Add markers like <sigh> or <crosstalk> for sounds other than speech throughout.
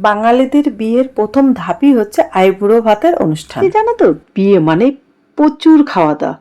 বাঙালিদের বিয়ের প্রথম ধাপই হচ্ছে আইবুড়ো ভাতের অনুষ্ঠান। জানো তো? বিয়ে মানে প্রচুর খাওয়া দাওয়া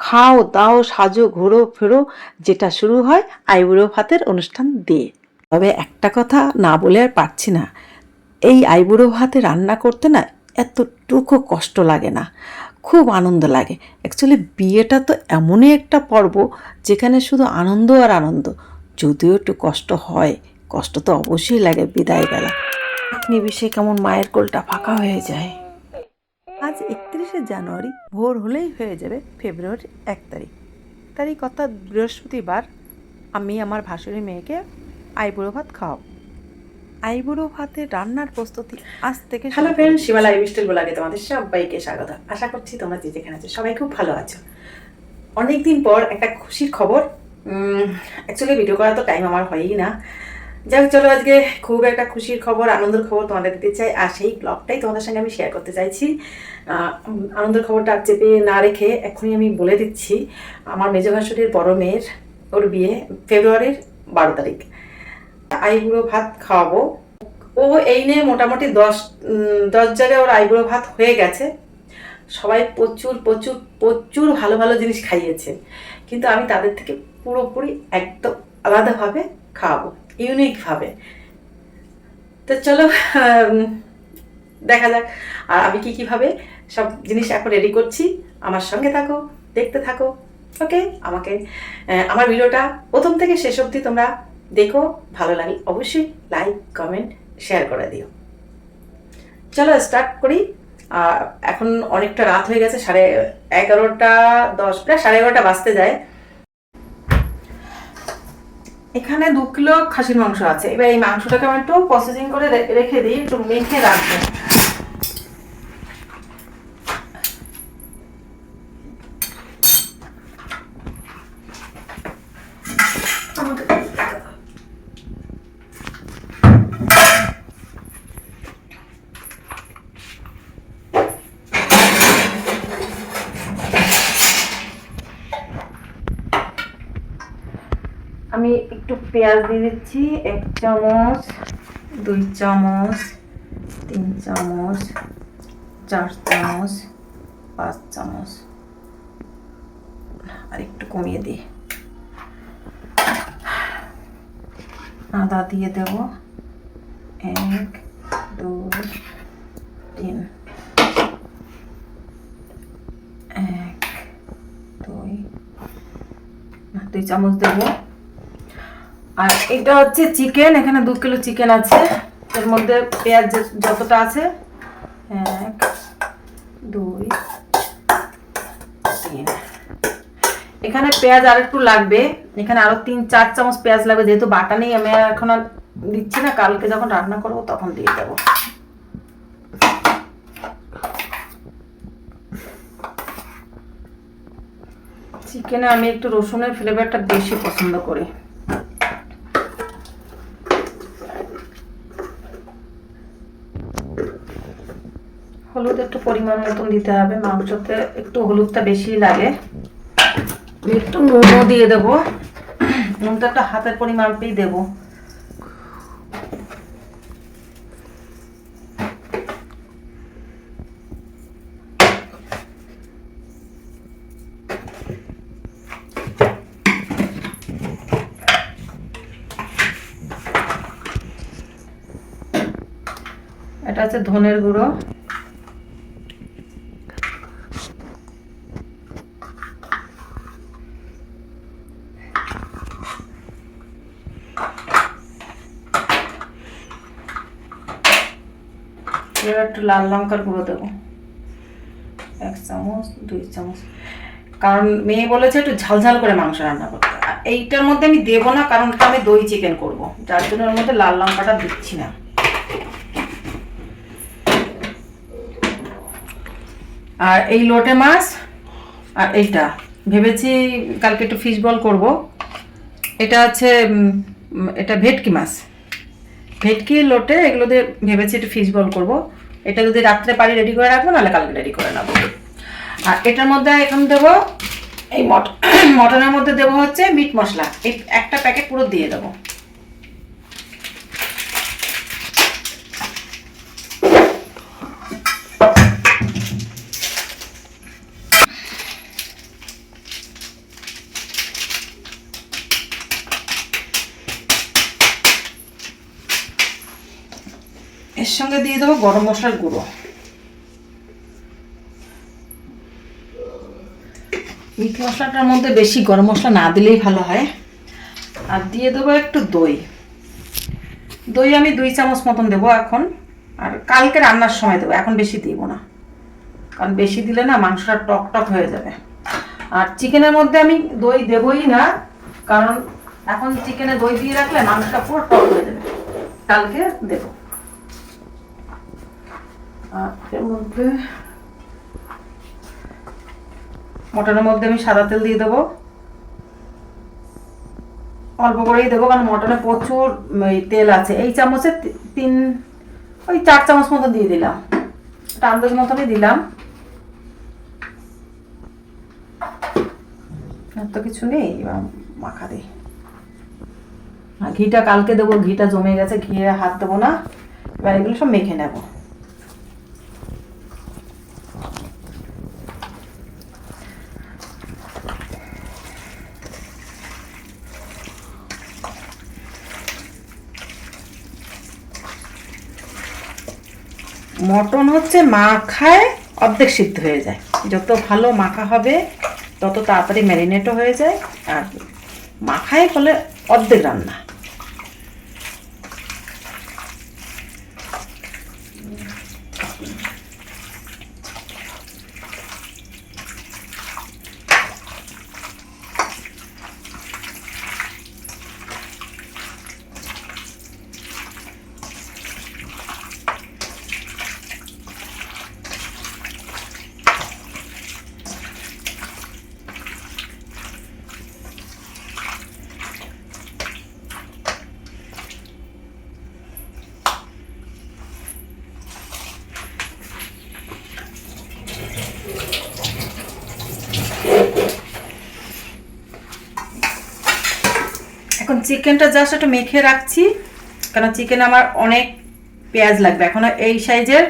খাও দাও সাজো ঘোরো ফেরো যেটা শুরু হয় আইবুড়ো ভাতের অনুষ্ঠান দিয়ে। তবে একটা কথা না বলে আর পারছি না। এই আইবুড়ো ভাতে রান্না করতে না এতটুকু কষ্ট লাগে না। খুব আনন্দ লাগে। অ্যাকচুয়ালি বিয়েটা তো এমনই একটা পর্ব যেখানে শুধু আনন্দ আর আনন্দ। যদিও একটু কষ্ট হয় কষ্ট তো অবশ্যই লাগে বিদায়বেলা। নিবিষে কেমন মায়ের কোলটা ফাঁকা হয়ে যায়। আজ একত্রিশে জানুয়ারি ভোর হলেই হয়ে যাবে ফেব্রুয়ারি এক তারিখ। তারিখ অর্থাৎ বৃহস্পতিবার আমি আমার ভাসুরি মেয়েকে আইবুড়ো ভাত খাওয়াবো। আইবুড়ো ভাতে রান্নার প্রস্তুতি আজ থেকে হ্যালো ফ্রেন্ড শিবালা মিস্টেল ব্লগে তোমাদের সবাইকে স্বাগত। আশা করছি তোমরা যে যেখানে আছো সবাই খুব ভালো আছো। অনেকদিন পর একটা খুশির খবর। অ্যাকচুয়ালি ভিডিও করার তো টাইম আমার হয়ই না। যাই হোক চলো আজকে খুব একটা খুশির খবর, আনন্দের খবর তোমাদের দিতে চাই। আর সেই ব্লগটাই তোমাদের সঙ্গে আমি শেয়ার করতে চাইছি। আনন্দের খবরটা আর চেপে না রেখে এখনই আমি বলে দিচ্ছি, আমার মেজ ভাসুরের বড় মেয়ের ওর বিয়ে ফেব্রুয়ারির বারো তারিখ। আইবুড়ো ভাত খাওয়াবো। ও এই নিয়ে মোটামুটি দশ দশ জায়গায় ওর আইবুড়ো ভাত হয়ে গেছে। সবাই প্রচুর প্রচুর প্রচুর ভালো ভালো জিনিস খাইয়েছে। কিন্তু আমি তাদের থেকে পুরোপুরি একদম আলাদাভাবে খাওয়াবো। ইউনিকভাবে তো চলো দেখা যাক, আর আমি কি কীভাবে সব জিনিস এখন রেডি করছি। আমার সঙ্গে থাকো, দেখতে থাকো ওকে আমাকে আমার ভিডিওটা প্রথম থেকে শেষ অবধি তোমরা দেখো, ভালো লাগে অবশ্যই লাইক কমেন্ট শেয়ার করে দিও। চলো স্টার্ট করি। এখন অনেকটা রাত হয়ে গেছে, সাড়ে এগারোটা দশ, প্রায় সাড়ে এগারোটা বাজতে যায়। এখানে দু কিলো খাসির মাংস আছে। এবার এই মাংসটাকে আমি একটু প্রসেসিং করে রেখে দিই, একটু মেখে রাখব। আমি একটু পেঁয়াজ দিয়ে দিচ্ছি, এক চামচ, দুই চামচ, তিন চামচ, চার চামচ, পাঁচ চামচ। আর একটু কমিয়ে দিই। আদা দিয়ে দেব। এক, দুই, তিন। এক, দুই দুই চামচ দেবো। আর এটা হচ্ছে চিকেন, এখানে দু কিলো চিকেন আছে। এর মধ্যে পেঁয়াজ যতটা আছে, এক, দুই, তিন। এখানে পেঁয়াজ আর একটু লাগবে। এখানে আরও তিন, চার চামচ পেঁয়াজ লাগবে। যেহেতু বাটা নেই, আমি এখন আর দিচ্ছি না। কালকে যখন রান্না করব, তখন দিয়ে দেবো। চিকেনে আমি একটু রসুনের ফ্লেভারটা বেশি পছন্দ করি। হলুদ একটু পরিমাণ মতন দিতে হবে, মাংসতে একটু হলুদটা বেশি লাগে। একটু নুনও দিয়ে দেবো। নুনটা একটা হাতের পরিমাণতেই দেবো। এটা হচ্ছে ধনের গুঁড়ো। এবার একটু লাল লঙ্কার গুঁড়ো দেবো। এক চামচ দুই চামচ। কারণ মেয়ে বলেছে একটু ঝালঝাল করে মাংস রান্না করতে এইটার মধ্যে আমি দেবো না কারণ আমি দই চিকেন করব। যার জন্য ওর মধ্যে লাল লঙ্কাটা দিচ্ছি না। আর এই লোটে মাছ আর এইটা। ভেবেছি কালকে একটু ফিশ বল করব। এটা উম, এটা ভেটকি মাছ। ভেটকি লোটে এগুলো দিয়ে ভেবেছি একটু ফিশ বল করব। এটা যদি রাত্রে পারি রেডি করে রাখব, নাহলে কালকে রেডি করে নেব। আর এটার মধ্যে এখন দেবো, এই মট <coughs> মটনের মধ্যে দেবো হচ্ছে মিট মশলা। এই একটা প্যাকেট পুরো দিয়ে দেবো। সঙ্গে দিয়ে দেবো গরম মশলার গুঁড়ো। মিট মশলাটার মধ্যে বেশি গরম মশলা না দিলেই ভালো হয়। আর দিয়ে দেবো একটু দই। দই আমি দুই চামচ মতন দেবো এখন। আর কালকে রান্নার সময় দেবো, এখন বেশি দিব না। কারণ বেশি দিলে না মাংসটা টক টক হয়ে যাবে। আর চিকেনের মধ্যে আমি দই দেবই না, কারণ এখন চিকেনে দই দিয়ে রাখলে মাংসটা পুরো টক হয়ে যাবে। কালকে দেবো। আর মধ্যে মটনের মধ্যে আমি সাদা তেল দিয়ে দেবো। অল্প করেই দেবো, কারণ মটনে প্রচুর তেল আছে। এই চামচে তিন, ওই চার চামচ মতো দিয়ে দিলাম। একটা আন্দাজ মতনই দিলাম। আর তো কিছু নেই, এবার মাখা দিই। ঘিটা কালকে দেবো, ঘিটা জমে গেছে, ঘিয়ে হাত দেবো না। এবার এগুলো সব মেখে নেব। মটন হচ্ছে মাখায় অর্ধেক সিদ্ধ হয়ে যায়। যত ভালো মাখা হবে, তত তাড়াতাড়ি ম্যারিনেটও হয়ে যায়। আর মাখায় ফলে অর্ধেক রান্না। এখন চিকেনটা জাস্ট একটু মেখে রাখছি কারণ চিকেন আমার অনেক পেঁয়াজ লাগবে। এখন এই সাইজের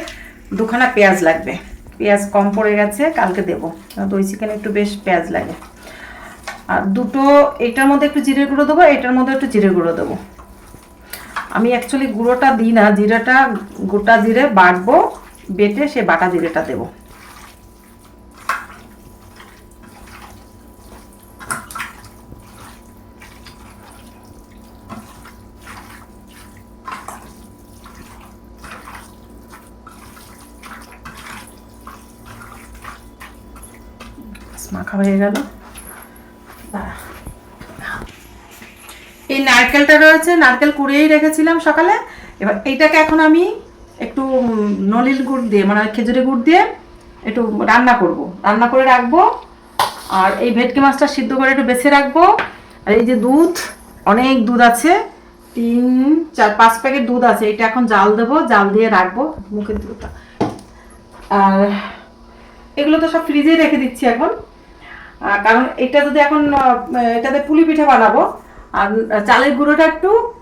দুখানা পেঁয়াজ লাগবে। পেঁয়াজ কম পড়ে গেছে, কালকে দেবো। দই চিকেন একটু বেশ পেঁয়াজ লাগে। আর দুটো, এটার মধ্যে একটু জিরে গুঁড়ো দেবো, এটার মধ্যে একটু জিরে গুঁড়ো দেবো। আমি অ্যাকচুয়ালি গুঁড়োটা দিই না, জিরাটা গোটা জিরে বাটবো, বেটে সে বাটা জিরেটা দেবো। মাখা হয়ে গেল। এই নারকেলটা রয়েছে, নারকেল কুড়িয়েই রেখেছিলাম সকালে। এবার এইটাকে এখন আমি একটু নলিল গুড় দিয়ে মানে খেজুরি গুড় দিয়ে একটু রান্না করব। রান্না করে রাখব, আর এই ভেটকি মাছটা সিদ্ধ করে একটু বেছে রাখব। আর এই যে দুধ, অনেক দুধ আছে। তিন, চার, পাঁচ প্যাকেট দুধ আছে। এটা এখন জাল দেবো, জাল দিয়ে রাখব মুখের দুধটা। আর এগুলো তো সব ফ্রিজেই রেখে দিচ্ছি এখন। কারণ এটা যদি এখন এটাতে পুলি পিঠা বানাবো, আর চালের গুঁড়োটা একটু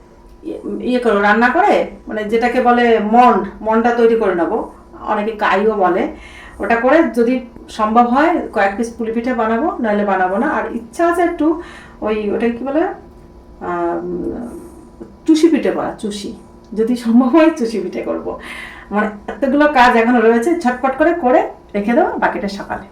ইয়ে- করো, রান্না করে মানে যেটাকে বলে মন্ড মন্ডটা তৈরি করে নেব। অনেকে কাইও বলে। ওটা করে যদি সম্ভব হয়, কয়েক পিস পুলি পিঠা বানাবো, নাহলে বানাবো না। আর ইচ্ছা আছে একটু ওই, ওটা কি বলে চুষি পিঠে করা, চুষি। যদি সম্ভব হয়, চুষি পিঠে করব। মানে এতগুলো কাজ এখনও রয়েছে ছটপট করে করে রেখে দেবো, বাকিটা সকালে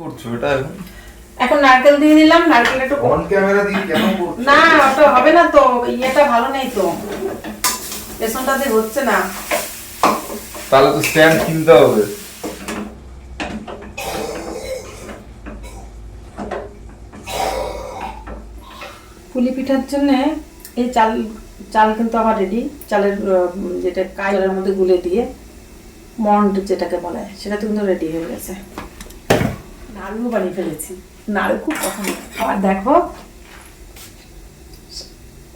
করছ এটা? এখন এখন নারকেল দিয়ে দিলাম নারকেল একটু অন ক্যামেরা দিয়ে কেন করছ? না ওটা হবে না তো ইয়েটা ভালো নেই তো। পেছনটা দিয়ে হচ্ছে না। তাহলে তো স্ট্যান্ড কিনতে হবে। পুলি পিঠার জন্য এই চাল চাল কিন্তু আমার রেডি চালের যেটা কাইলের মধ্যে গুলে দিয়ে মন্ড যেটাকে বলে সেটা কিন্তু রেডি হয়ে গেছে। নাড়ুও বানিয়ে ফেলেছি। নাড়ু খুব পছন্দ। আবার দেখো,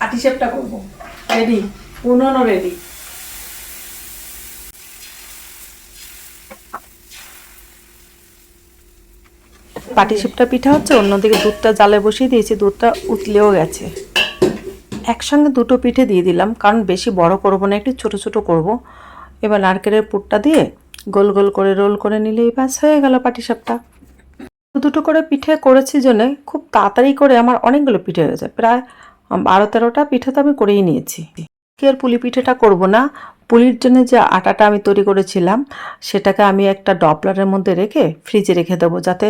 আটি শেপটা করব। রেডি পুননো রেডি পাটিসাপটা পিঠা হচ্ছে, অন্যদিকে দুধটা জালে বসিয়ে দিয়েছি, দুধটা উতলেও গেছে। একসঙ্গে দুটো পিঠে দিয়ে দিলাম, কারণ বেশি বড় করব না, একটু ছোট ছোট করব। এবার নারকেলের পুরটা দিয়ে গোল গোল করে রোল করে নিলেই ব্যাস, হয়ে গেল পাটিসাপটা দুটো করে পিঠে করেছি জন্যে খুব তাড়াতাড়ি করে আমার অনেকগুলো পিঠে হয়ে যায়। প্রায় বারো তেরোটা পিঠে তো আমি করেই নিয়েছি। কি আর পুলি পিঠেটা করব না? পুলির জন্য যে আটাটা আমি তৈরি করেছিলাম, সেটাকে আমি একটা ডপলারের মধ্যে রেখে ফ্রিজে রেখে দেবো যাতে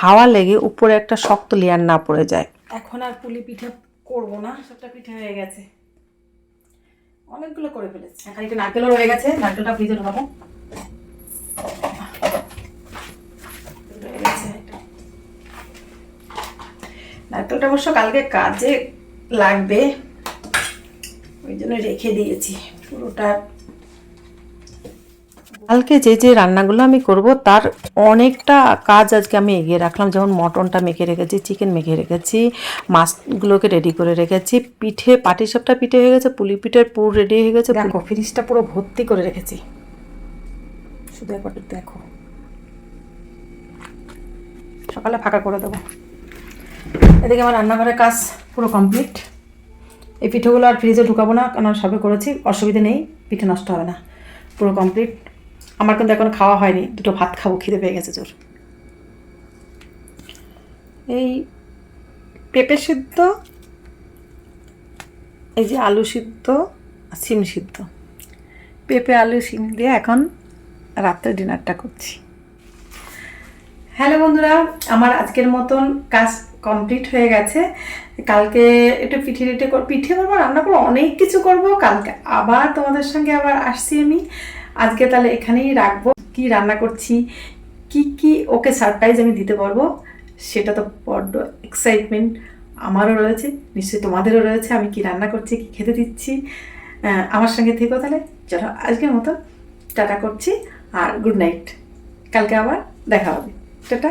হাওয়া লেগে উপরে একটা শক্ত লেয়ার না পড়ে যায়। এখন আর পুলি পিঠে করব না, সবটা পিঠে হয়ে গেছে। অনেকগুলো করে ফেলেছি। এখন একটু নারকেলও রয়ে গেছে, নারকেলটা ফ্রিজে ঢোকাবো রয়ে গেছে একটা। নারকেলটা অবশ্য কালকে কাজে লাগবে ওই জন্য রেখে দিয়েছি পুরোটা। কালকে যে যে রান্নাগুলো আমি করব তার অনেকটা কাজ আজকে আমি এগিয়ে রাখলাম। যেমন মটনটা মেখে রেখেছি চিকেন মেখে রেখেছি মাছগুলোকে রেডি করে রেখেছি পিঠে পাটিসাপটা পিঠে হয়ে গেছে পুলি পিঠের পুর রেডি হয়ে গেছে দেখো ফ্রিজটা পুরো ভর্তি করে রেখেছি। শুধু একবার দেখো। সকালে ফাঁকা করে দেবো। এদিকে আমার রান্নাঘরের কাজ পুরো কমপ্লিট এই পিঠেগুলো আর ফ্রিজে ঢুকাবো না, কারণ সবে করেছি, অসুবিধে নেই, পিঠে নষ্ট হবে না, পুরো কমপ্লিট আমার কিন্তু এখন খাওয়া হয়নি, দুটো ভাত খাব, খিদে পেয়ে গেছে জোর। এই পেঁপে সিদ্ধ, এই যে আলু সিদ্ধ সিম সিদ্ধ। পেঁপে, আলু সিম দিয়ে এখন রাত্রে ডিনারটা করছি। হ্যালো বন্ধুরা, আমার আজকের মতন কাজ কমপ্লিট হয়ে গেছে। কালকে একটু পিঠে টিঠে পিঠে করব, রান্না করব, অনেক কিছু করব। কালকে আবার তোমাদের সঙ্গে আবার আসছি আমি। আজকে তাহলে এখানেই রাখব। কি রান্না করছি, কি কি ওকে সারপ্রাইজ আমি দিতে পারব, সেটা তো বড্ড এক্সাইটমেন্ট আমারও রয়েছে, নিশ্চয়ই তোমাদেরও রয়েছে। আমি কি রান্না করছি, কি খেতে দিচ্ছি আমার সঙ্গে থেকো তাহলে। চলো, আজকের মতো টাটা করছি আর গুড নাইট কালকে আবার দেখা হবে। টাটা।